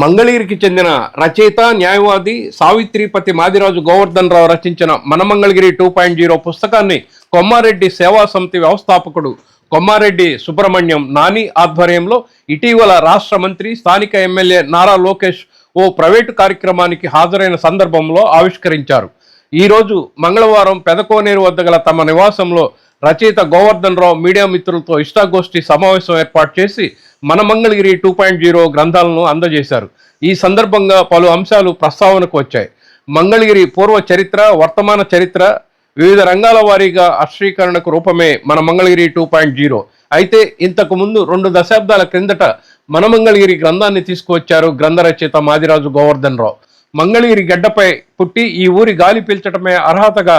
మంగళగిరికి చెందిన రచయిత న్యాయవాది సావిత్రిపతి మాదిరాజు గోవర్ధన్ రావు రచించిన మనమంగళగిరి టూ పాయింట్ జీరో పుస్తకాన్ని కొమ్మారెడ్డి సేవా సమితి వ్యవస్థాపకుడు కొమ్మారెడ్డి సుబ్రహ్మణ్యం నాని ఆధ్వర్యంలో ఇటీవల రాష్ట్ర మంత్రి స్థానిక ఎమ్మెల్యే నారా లోకేష్ ఓ ప్రైవేటు కార్యక్రమానికి హాజరైన సందర్భంలో ఆవిష్కరించారు. ఈరోజు మంగళవారం పెదకోనేరు వద్ద గల తమ నివాసంలో రచయిత గోవర్ధన్ రావు మీడియా మిత్రులతో ఇష్టాగోష్ఠి సమావేశం ఏర్పాటు చేసి మన మంగళగిరి టూ పాయింట్ జీరో గ్రంథాలను అందజేశారు. ఈ సందర్భంగా పలు అంశాలు ప్రస్తావనకు వచ్చాయి. మంగళగిరి పూర్వ చరిత్ర వర్తమాన చరిత్ర వివిధ రంగాల వారీగా అశ్రీకరణకు రూపమే మన మంగళగిరి టూ పాయింట్ జీరో. అయితే ఇంతకు ముందు రెండు దశాబ్దాల క్రిందట మన మంగళగిరి గ్రంథాన్ని తీసుకువచ్చారు గ్రంథ రచయిత మాదిరాజు గోవర్ధన్ రావు. మంగళగిరి గడ్డపై పుట్టి ఈ ఊరి గాలి పీల్చడమే అర్హతగా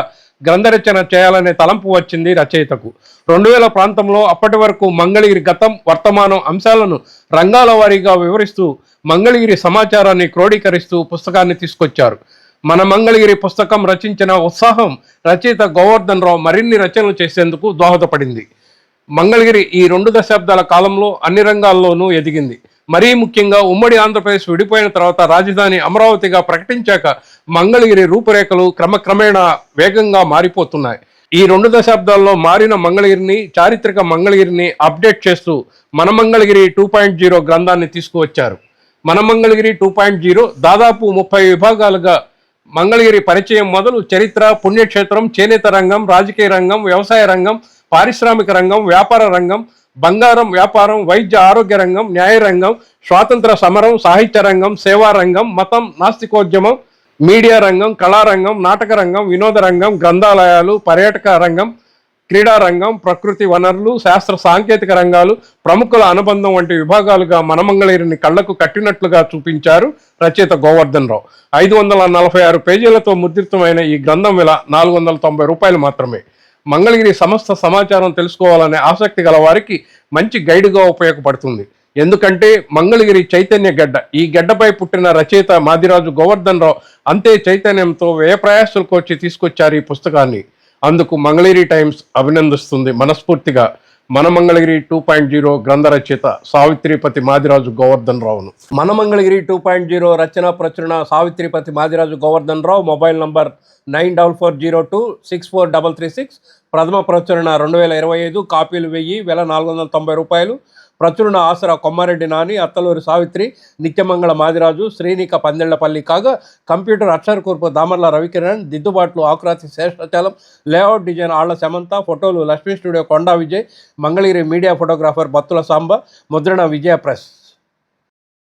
గ్రంథరచన చేయాలనే తలంపు వచ్చింది రచయితకు. రెండు వేల ప్రాంతంలో అప్పటి వరకు మంగళగిరి గతం వర్తమానం అంశాలను రంగాల వారీగా వివరిస్తూ మంగళగిరి సమాచారాన్ని క్రోడీకరిస్తూ పుస్తకాన్ని తీసుకొచ్చారు. మన మంగళగిరి పుస్తకం రచించిన ఉత్సాహం రచయిత గోవర్ధన్ రావు మరిన్ని రచనలు చేసేందుకు దోహదపడింది. మంగళగిరి ఈ రెండు దశాబ్దాల కాలంలో అన్ని రంగాల్లోనూ ఎదిగింది. మరీ ముఖ్యంగా ఉమ్మడి ఆంధ్రప్రదేశ్ విడిపోయిన తర్వాత రాజధాని అమరావతిగా ప్రకటించాక మంగళగిరి రూపురేఖలు క్రమక్రమేణా వేగంగా మారిపోతున్నాయి. ఈ రెండు దశాబ్దాల్లో మారిన మంగళగిరిని చారిత్రక మంగళగిరిని అప్డేట్ చేస్తూ మన మంగళగిరి టూ పాయింట్ జీరో గ్రంథాన్ని తీసుకువచ్చారు. మన మంగళగిరి టూ పాయింట్ జీరో దాదాపు ముప్పై విభాగాలుగా మంగళగిరి పరిచయం మొదలు చరిత్ర పుణ్యక్షేత్రం చేనేత రంగం రాజకీయ రంగం వ్యవసాయ రంగం పారిశ్రామిక రంగం వ్యాపార రంగం బంగారం వ్యాపారం వైద్య ఆరోగ్య రంగం న్యాయ రంగం స్వాతంత్ర సమరం సాహిత్య రంగం సేవా రంగం మతం నాస్తికోద్యమం మీడియా రంగం కళారంగం నాటక రంగం వినోద రంగం గ్రంథాలయాలు పర్యాటక రంగం క్రీడా రంగం ప్రకృతి వనరులు శాస్త్ర సాంకేతిక రంగాలు ప్రముఖుల అనుబంధం వంటి విభాగాలుగా మనమంగళగిరిని కళ్ళకు కట్టినట్లుగా చూపించారు రచయిత గోవర్ధన్ రావు. ఐదు వందల నలభై ఆరు పేజీలతో ముద్రితమైన ఈ గ్రంథం విల నాలుగు వందల తొంభై రూపాయలు మాత్రమే. మంగళగిరి సమస్త సమాచారం తెలుసుకోవాలనే ఆసక్తి గల వారికి మంచి గైడ్గా ఉపయోగపడుతుంది. ఎందుకంటే మంగళగిరి చైతన్య గడ్డ ఈ గడ్డపై పుట్టిన రచయిత మాదిరాజు గోవర్ధన్ రావు అంతే చైతన్యంతో వ్యయ ప్రయాసాలకు వచ్చి తీసుకొచ్చారు ఈ పుస్తకాన్ని. అందుకు మంగళగిరి టైమ్స్ అభినందిస్తుంది మనస్ఫూర్తిగా. మనమంగళగిరి టూ పాయింట్ జీరో గ్రంథ రచయిత సావిత్రిపతి మాదిరాజు గోవర్ధన్ రావును. మనమంగళగిరి టూ పాయింట్ జీరో రచన ప్రచురణ Savitripati Madiraju Govardhan Rao. Mobile number nine double four zero two six four double three six. ప్రథమ ప్రచురణ రెండు వేల ఇరవై ఐదు. కాపీలు వెయ్యి వేల నాలుగు వందల తొంభై రూపాయలు. ప్రచురణ ఆసరా కొమ్మారెడ్డి నాని అత్తలూరి సావిత్రి నిత్యమంగళ మాదిరాజు శ్రీనిక పందెళ్ళపల్లి కాగా కంప్యూటర్ అక్షర కూర్పు దామర్ల రవికిరణ్ దిద్దుబాట్లు ఆకురాతి శేషాచలం లేఅవుట్ డిజైన్ ఆళ్ళ సమంత ఫోటోలు Lakshmi studio Konda Vijay Mangalagiri media photographer Battula Samba ముద్రణ విజయ ప్రెస్.